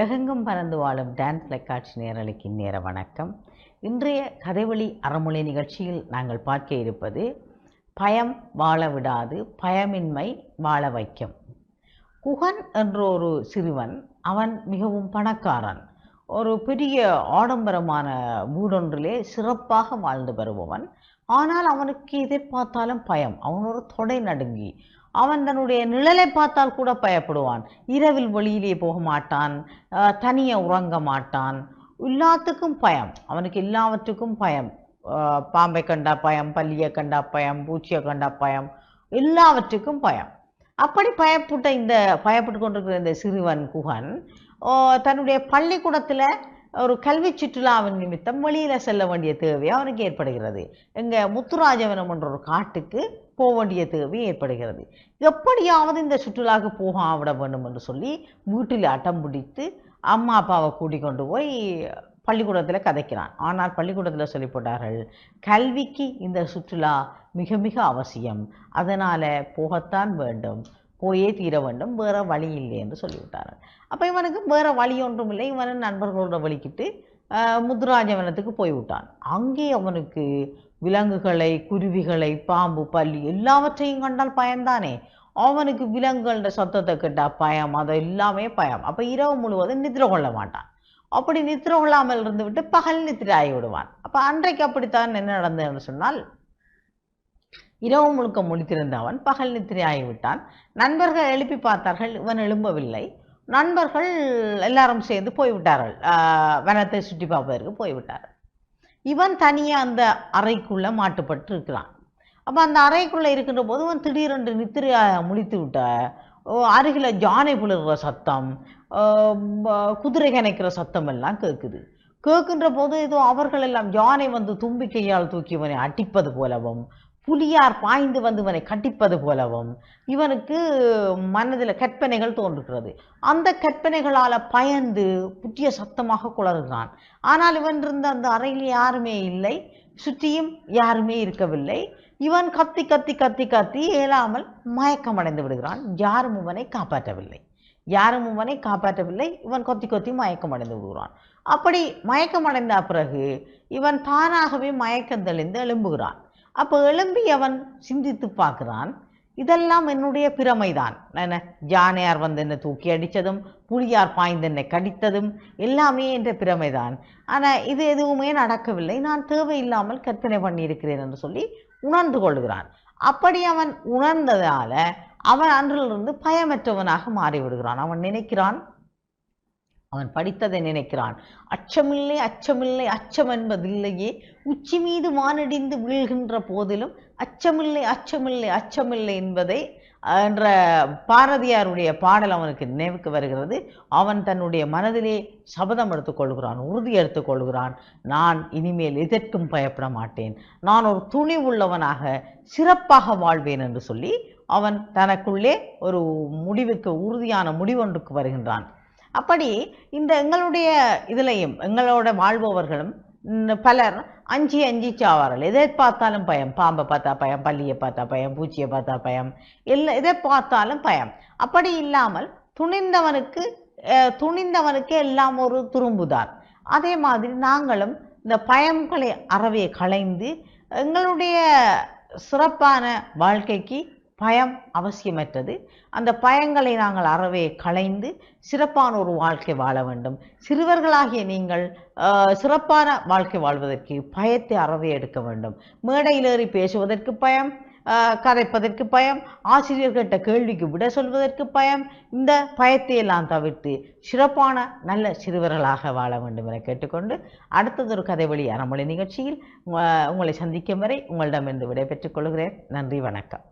உலகெங்கும் பறந்து வாழும் டான்ஸ் தொலைக்காட்சி நேரலைக்கு நேர வணக்கம். இன்றைய கதைவழி அறமொழி நிகழ்ச்சியில் நாங்கள் பார்க்க இருப்பது பயம் வாழ விடாது பயமின்மை வாழ வைக்கும். குகன் என்ற ஒரு சிறுவன் அவன் மிகவும் பணக்காரன். ஒரு பெரிய ஆடம்பரமான வீடொன்றிலே சிறப்பாக வாழ்ந்து வருபவன். ஆனால் அவனுக்கு எதிர்பார்த்தாலும் பயம் அவன் ஒரு தொடை நடுங்கி அவன் தன்னுடைய நிழலை பார்த்தால் கூட பயப்படுவான். இரவில் வெளியிலே போக மாட்டான் தனியே உறங்க மாட்டான். எல்லாத்துக்கும் பயம். அவனுக்கு எல்லாவற்றுக்கும் பயம். பாம்பை கண்டா பயம் பல்லியை கண்டா பயம் பூச்சியை கண்டா பயம். எல்லாவற்றுக்கும் பயம். அப்படி பயப்பட்ட இந்த பயப்பட்டு கொண்டிருக்கிற இந்த சிறுவன் குகன் ஓ, தன்னுடைய பள்ளிக்கூடத்தில் ஒரு கல்வி சுற்றுலாவின் நிமித்தம் வெளியில் செல்ல வேண்டிய தேவை அவனுக்கு ஏற்படுகிறது. எங்கள் முத்துராஜவனம் என்ற ஒரு காட்டுக்கு போக வேண்டிய தேவை ஏற்படுகிறது. எப்படியாவது இந்த சுற்றுலாவுக்கு போக விட வேண்டும் என்று சொல்லி வீட்டில் அட்டம் பிடித்து அம்மா அப்பாவை கூடி கொண்டு போய் பள்ளிக்கூடத்தில் கதைக்கிறான். ஆனால் பள்ளிக்கூடத்தில் சொல்லி போட்டார்கள் கல்விக்கு இந்த சுற்றுலா மிக மிக அவசியம். அதனால் போகத்தான் வேண்டும். போயே தீர வேண்டும். வேறு வழி இல்லை என்று சொல்லிவிட்டார்கள். அப்போ இவனுக்கு வேறு வழி ஒன்றும் இல்லை. இவன் நண்பர்களோட வலிக்கிட்டு முத்துராஜவனத்துக்கு போய்விட்டான். அங்கே அவனுக்கு விலங்குகளை குருவிகளை பாம்பு பல்லி எல்லாவற்றையும் கண்டால் பயம்தானே அவனுக்கு விலங்குகளோட சத்தத்தை கேட்டால் பயம் அதை எல்லாமே பயம். அப்போ இரவு முழுவதும் நித்திர கொள்ள மாட்டான். அப்படி நித்திர கொள்ளாமல் இருந்து விட்டு பகல் நித்திரை ஆகி விடுவான். அப்போ அன்றைக்கு அப்படித்தான் என்ன நடந்ததுன்னு சொன்னால் இரவு முழுக்க முடித்திருந்த அவன் பகல் நித்திரை ஆகிவிட்டான் நண்பர்கள் எழுப்பி பார்த்தார்கள் இவன் எழும்பவில்லை. நண்பர்கள் எல்லாரும் சேர்ந்து போய்விட்டார்கள். ஆஹ் வனத்தை சுற்றி பார்ப்பதற்கு போய்விட்டார்கள். இவன் தனியாக அந்த அறைக்குள்ளே மாட்டுப்பட்டு இருக்கிறான் அப்போ அந்த அறைக்குள்ளே இருக்கின்ற போது அவன் திடீரென்று நித்திரை முழித்து விட்ட அருகில் ஜானை புலர்கிற சத்தம் குதிரை கணைக்கிற சத்தம் எல்லாம் கேட்குது கேட்கின்ற போது ஏதோ அவர்கள் எல்லாம் ஜானை வந்து தும்பிக்கையால் தூக்கி இவனை அடிப்பது போலவும் புலியார் பாய்ந்து வந்து இவனை கட்டிப்பது போலவும் இவனுக்கு மனதில் கற்பனைகள் தோன்றுகிறது. அந்த கற்பனைகளால் பயந்து புட்டிய சத்தமாக குளறுகிறான். ஆனால் இவன் இருந்த அந்த அறையில் யாருமே இல்லை. சுற்றியும் யாருமே இருக்கவில்லை. இவன் கத்தி கத்தி கத்தி கத்தி இயலாமல் மயக்கமடைந்து விடுகிறான். யாரும் இவனை காப்பாற்றவில்லை. யாரும் இவனை காப்பாற்றவில்லை. இவன் கொத்தி கொத்தி மயக்கமடைந்து விடுகிறான். அப்படி மயக்கமடைந்த பிறகு இவன் தானாகவே மயக்கம் தெளிந்து எழும்புகிறான். அப்போ எழும்பி அவன் சிந்தித்து பார்க்குறான் இதெல்லாம் என்னுடைய பிரமைதான். என்ன? ஜானையார் வந்து என்னை தூக்கி அடித்ததும் புலியார் பாய்ந்து என்னை கடித்ததும் எல்லாமே என்ற பிரமைதான். ஆனால் இது எதுவுமே நடக்கவில்லை. நான் தேவையில்லாமல் கற்பனை பண்ணியிருக்கிறேன் என்று சொல்லி உணர்ந்து கொள்கிறான். அப்படி அவன் உணர்ந்ததால அவன் அன்றிலிருந்து பயமற்றவனாக மாறிவிடுகிறான். அவன் நினைக்கிறான் அவன் படித்ததை நினைக்கிறான். அச்சமில்லை அச்சமில்லை அச்சம் என்பதில்லையே உச்சி மீது வானடிந்து வீழ்கின்ற போதிலும் அச்சமில்லை அச்சமில்லை அச்சமில்லை என்பதை என்ற பாரதியாருடைய பாடல் அவனுக்கு நினைவுக்கு வருகிறது. அவன் தன்னுடைய மனதிலே சபதம் எடுத்துக்கொள்கிறான் உறுதி எடுத்துக்கொள்கிறான் நான் இனிமேல் எதற்கும் பயப்பட மாட்டேன். நான் ஒரு துணி உள்ளவனாக சிறப்பாக வாழ்வேன் என்று சொல்லி அவன் தனக்குள்ளே ஒரு முடிவுக்கு உறுதியான முடிவொன்றுக்கு வருகின்றான். அப்படி இந்த எங்களுடைய இதுலையும் எங்களோட வாழ்பவர்களும் பலர் அஞ்சு அஞ்சு சாவார்கள். எதை பார்த்தாலும் பயம். பாம்பை பார்த்தா பயம் பள்ளியை பார்த்தா பயம் பூச்சியை பார்த்தா பயம். இல்லை எதை பார்த்தாலும் பயம். அப்படி இல்லாமல் துணிந்தவனுக்கு துணிந்தவனுக்கு எல்லாம் ஒரு துரும்புதான். அதே மாதிரி நாங்களும் இந்த பயம்களை அறவே களைந்து எங்களுடைய சிறப்பான வாழ்க்கைக்கு பயம் அவசியமற்றது. அந்த பயங்களை நாங்கள் அறவே களைந்து சிறப்பான ஒரு வாழ்க்கை வாழ வேண்டும். சிறுவர்களாகிய நீங்கள் சிறப்பான வாழ்க்கை வாழ்வதற்கு பயத்தை அறவே எடுக்க வேண்டும். மேடையில் ஏறி பேசுவதற்கு பயம் கதைப்பதற்கு பயம் ஆசிரியர்கிட்ட கேள்விக்கு விட சொல்வதற்கு பயம் இந்த பயத்தை எல்லாம் தவிர்த்து சிறப்பான நல்ல சிறுவர்களாக வாழ வேண்டும் என கேட்டுக்கொண்டு அடுத்ததொரு கதைவழி அறமொழி நிகழ்ச்சியில் உங்களை சந்திக்கும் வரை உங்களிடம் என்று விடைபெற்றுக் கொள்கிறேன். நன்றி வணக்கம்.